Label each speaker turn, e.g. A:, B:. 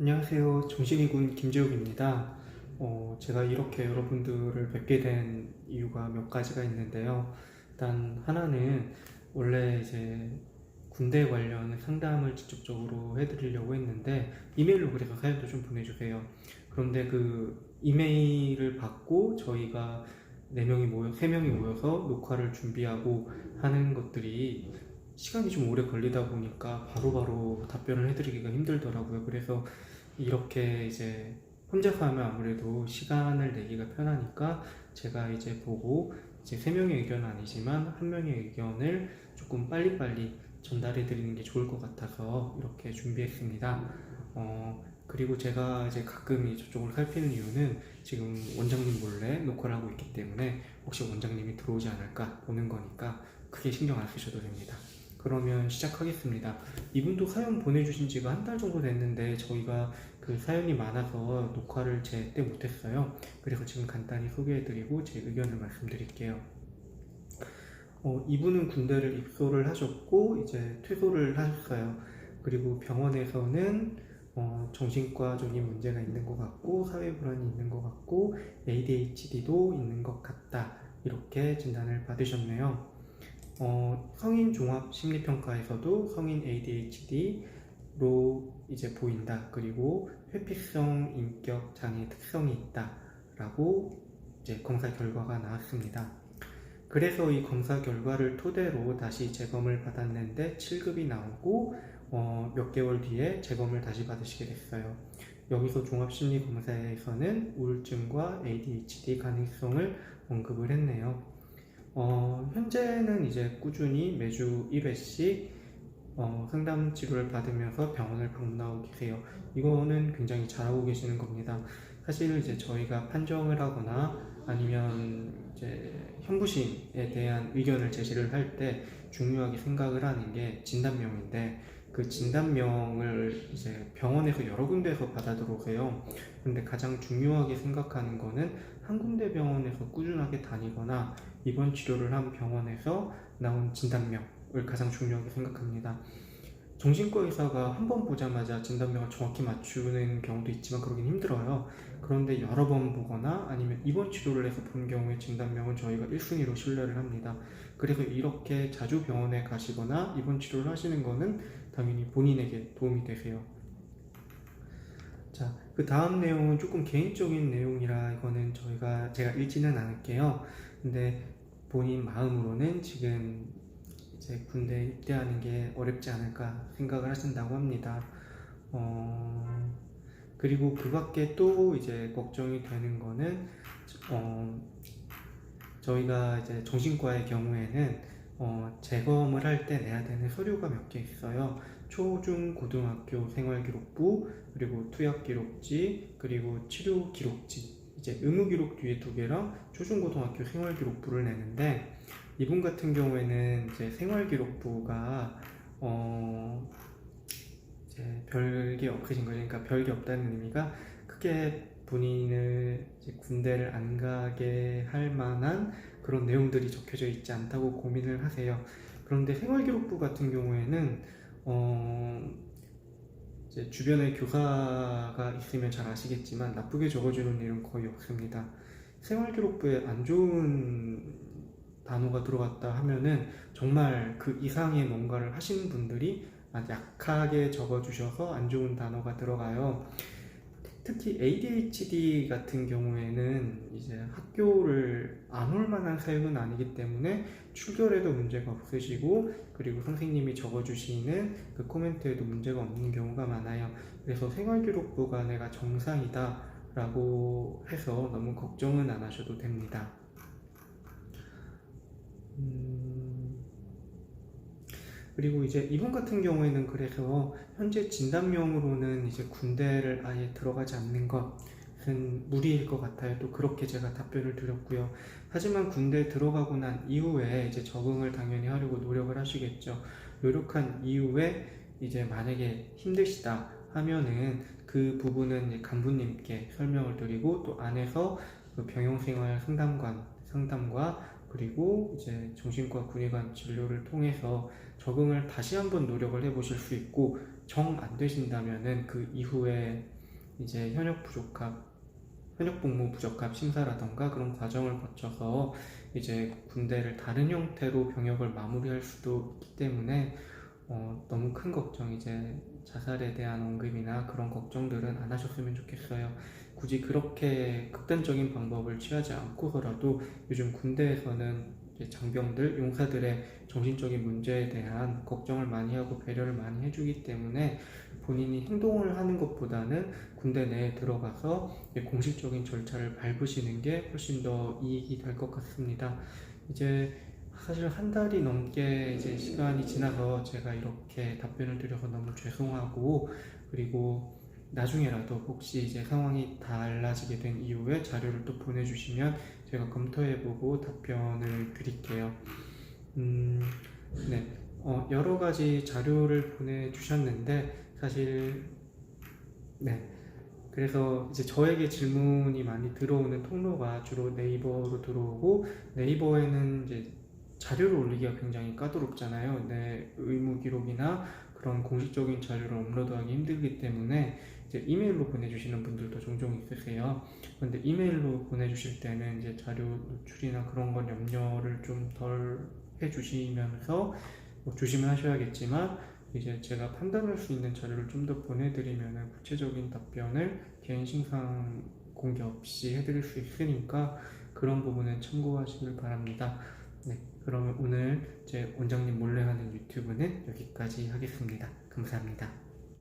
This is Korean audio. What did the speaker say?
A: 안녕하세요. 정신이군 김재욱입니다. 어, 제가 이렇게 여러분들을 뵙게 된 이유가 몇 가지가 있는데요. 일단 하나는 원래 이제 군대 관련 상담을 직접적으로 해드리려고 했는데 이메일로 그래서 사연도 좀 보내주세요. 그런데 그 이메일을 받고 저희가 네 명이 모여 세 명이 모여서 녹화를 준비하고 하는 것들이 시간이 좀 오래 걸리다 보니까 바로바로 답변을 해드리기가 힘들더라고요. 그래서 이렇게 이제 혼자서 하면 아무래도 시간을 내기가 편하니까 제가 이제 보고 이제 세 명의 의견은 아니지만 한 명의 의견을 조금 빨리빨리 전달해 드리는 게 좋을 것 같아서 이렇게 준비했습니다. 어, 그리고 제가 이제 가끔 이 저쪽을 살피는 이유는 지금 원장님 몰래 녹화를 하고 있기 때문에 혹시 원장님이 들어오지 않을까 보는 거니까 크게 신경 안 쓰셔도 됩니다. 그러면 시작하겠습니다. 이분도 사연 보내주신 지가 한 달 정도 됐는데 저희가 그 사연이 많아서 녹화를 제때 못했어요. 그래서 지금 간단히 소개해드리고 제 의견을 말씀드릴게요. 어, 이분은 군대를 입소를 하셨고 이제 퇴소를 하셨어요. 그리고 병원에서는 어, 정신과적인 문제가 있는 것 같고 사회 불안이 있는 것 같고 ADHD도 있는 것 같다 이렇게 진단을 받으셨네요. 어, 성인 종합 심리평가에서도 성인 ADHD로 이제 보인다. 그리고 회피성 인격 장애 특성이 있다 라고 이제 검사 결과가 나왔습니다. 그래서 이 검사 결과를 토대로 다시 재검을 받았는데 7급이 나오고 어, 몇 개월 뒤에 재검을 다시 받으시게 됐어요. 여기서 종합심리검사에서는 우울증과 ADHD 가능성을 언급을 했네요. 어, 현재는 이제 꾸준히 매주 1회씩 어, 상담 치료를 받으면서 병원을 방문하고 계세요. 이거는 굉장히 잘하고 계시는 겁니다. 사실 이제 저희가 판정을 하거나 아니면 이제 현부심에 대한 의견을 제시를 할 때 중요하게 생각을 하는 게 진단명인데 그 진단명을 이제 병원에서 여러 군데에서 받아들고 해요. 근데 가장 중요하게 생각하는 거는 한 군데 병원에서 꾸준하게 다니거나 입원 치료를 한 병원에서 나온 진단명을 가장 중요하게 생각합니다. 정신과 의사가 한 번 보자마자 진단명을 정확히 맞추는 경우도 있지만 그러긴 힘들어요. 그런데 여러 번 보거나 아니면 입원 치료를 해서 본 경우에 진단명은 저희가 1순위로 신뢰를 합니다. 그래서 이렇게 자주 병원에 가시거나 입원 치료를 하시는 거는 당연히 본인에게 도움이 되세요. 자, 그 다음 내용은 조금 개인적인 내용이라 이거는 저희가 제가 읽지는 않을게요. 근데 본인 마음으로는 지금 이제 군대 입대하는 게 어렵지 않을까 생각을 하신다고 합니다. 어, 그리고 그 밖에 또 이제 걱정이 되는 거는 어, 저희가 이제 정신과의 경우에는 어, 재검을 할 때 내야 되는 서류가 몇 개 있어요. 초, 중, 고등학교 생활기록부, 그리고 투약기록지, 그리고 치료기록지. 이제 의무기록 뒤에 두 개랑 초중 고등학교 생활기록부를 내는데 이분 같은 경우에는 이제 생활기록부가 어 이제 별게 없으신 거죠. 그러니까 별게 없다는 의미가 크게 본인을 군대를 안 가게 할 만한 그런 내용들이 적혀져 있지 않다고 고민을 하세요. 그런데 생활기록부 같은 경우에는 어 주변에 교사가 있으면 잘 아시겠지만 나쁘게 적어주는 일은 거의 없습니다. 생활기록부에 안 좋은 단어가 들어갔다 하면은 정말 그 이상의 뭔가를 하시는 분들이 아주 약하게 적어주셔서 안 좋은 단어가 들어가요. 특히 ADHD 같은 경우에는 이제 학교를 안 올 만한 사유는 아니기 때문에 출결에도 문제가 없으시고 그리고 선생님이 적어주시는 그 코멘트에도 문제가 없는 경우가 많아요. 그래서 생활기록부가 내가 정상이다 라고 해서 너무 걱정은 안 하셔도 됩니다. 음, 그리고 이제 이분 같은 경우에는 그래서 현재 진단명으로는 이제 군대를 아예 들어가지 않는 것은 무리일 것 같아요. 또 그렇게 제가 답변을 드렸고요. 하지만 군대 들어가고 난 이후에 이제 적응을 당연히 하려고 노력을 하시겠죠. 노력한 이후에 이제 만약에 힘드시다 하면은 그 부분은 간부님께 설명을 드리고 또 안에서 그 병용생활 상담관 상담과 그리고 이제 정신과 군의관 진료를 통해서 적응을 다시 한번 노력을 해보실 수 있고 정 안 되신다면은 그 이후에 이제 현역 부족합 현역 복무 부적합 심사라던가 그런 과정을 거쳐서 이제 군대를 다른 형태로 병역을 마무리할 수도 있기 때문에 어, 너무 큰 걱정 이제 자살에 대한 언급이나 그런 걱정들은 안 하셨으면 좋겠어요. 굳이 그렇게 극단적인 방법을 취하지 않고서라도 요즘 군대에서는 장병들, 용사들의 정신적인 문제에 대한 걱정을 많이 하고 배려를 많이 해주기 때문에 본인이 행동을 하는 것보다는 군대 내에 들어가서 공식적인 절차를 밟으시는 게 훨씬 더 이익이 될 것 같습니다. 이제 사실 한 달이 넘게 이제 시간이 지나서 제가 이렇게 답변을 드려서 너무 죄송하고 그리고 나중에라도 혹시 이제 상황이 달라지게 된 이후에 자료를 또 보내주시면 제가 검토해보고 답변을 드릴게요. 음, 네. 어, 여러 가지 자료를 보내주셨는데 사실 네. 그래서 이제 저에게 질문이 많이 들어오는 통로가 주로 네이버로 들어오고 네이버에는 이제 자료를 올리기가 굉장히 까다롭잖아요. 내 의무 기록이나 그런 공식적인 자료를 업로드하기 힘들기 때문에 이제 이메일로 보내주시는 분들도 종종 있으세요. 근데 이메일로 보내주실 때는 이제 자료 노출이나 그런 건 염려를 좀 덜 해주시면서 뭐 조심하셔야겠지만 이제 제가 판단할 수 있는 자료를 좀 더 보내드리면 구체적인 답변을 개인 신상 공개 없이 해드릴 수 있으니까 그런 부분은 참고하시길 바랍니다. 네, 그러면 오늘 제 원장님 몰래 하는 유튜브는 여기까지 하겠습니다. 감사합니다.